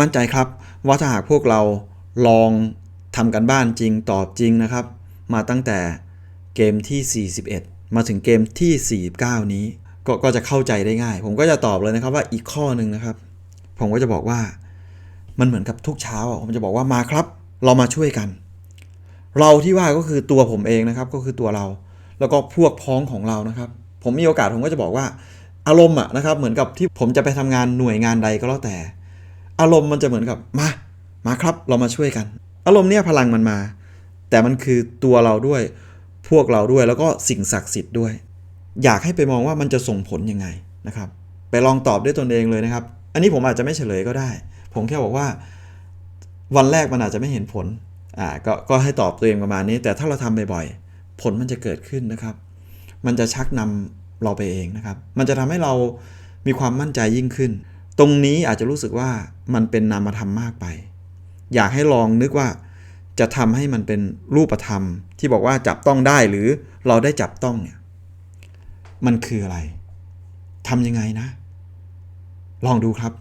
มั่นใจครับว่าถ้าหากพวกเราลองทำกันบ้านจริงตอบจริงนะครับ มาตั้งแต่เกมที่ 41 มาถึงเกมที่ 49 นี้กก็จะเข้าใจได้ง่าย ผมก็จะตอบเลยนะครับว่าอีกข้อหนึ่งนะครับ ผมก็จะบอกว่ามันเหมือนกับทุกเช้า ผมจะบอกว่ามาครับ เรามาช่วยกัน เราที่ว่าก็คือตัวผมเองนะครับ ก็คือตัวเรา แล้วก็พวกพ้องของเรานะครับ ผมมีโอกาสผมก็จะบอกว่า อารมณ์อะนะครับ เหมือนกับที่ผมจะไปทำงานหน่วยงานใดก็แล้วแต่ อารมณ์มันจะเหมือนกับมา มาครับเรามาช่วยกัน อารมณ์เนี่ยพลังมันมา แต่มันคือตัวเราด้วย พวกเราด้วยแล้วก็สิ่งศักดิ์สิทธิ์ด้วย อยากให้ไปมองว่ามันจะส่งผลยังไงนะครับ ไปลองตอบด้วยตนเองเลยนะครับ อันนี้ผมอาจจะไม่เฉลยก็ได้ ผมแค่บอกว่า วันแรกมันอาจจะไม่เห็นผลอ่าก็ก็ให้ตอบตัวเองประมาณนี้ แต่ถ้าเราทำบ่อยๆผลมันจะเกิดขึ้นนะครับ มันจะชักนำเราไปเองนะครับ มันจะทำให้เรามีความมั่นใจยิ่งขึ้น ตรงนี้อาจจะรู้สึกว่ามันเป็นนามธรรมมากไป อยากให้ลองนึกว่าจะทำให้มันเป็นรูปธรรม ที่บอกว่าจับต้องได้หรือเราได้จับต้องเนี่ยมันคืออะไรทำยังไงนะ ลองดูครับ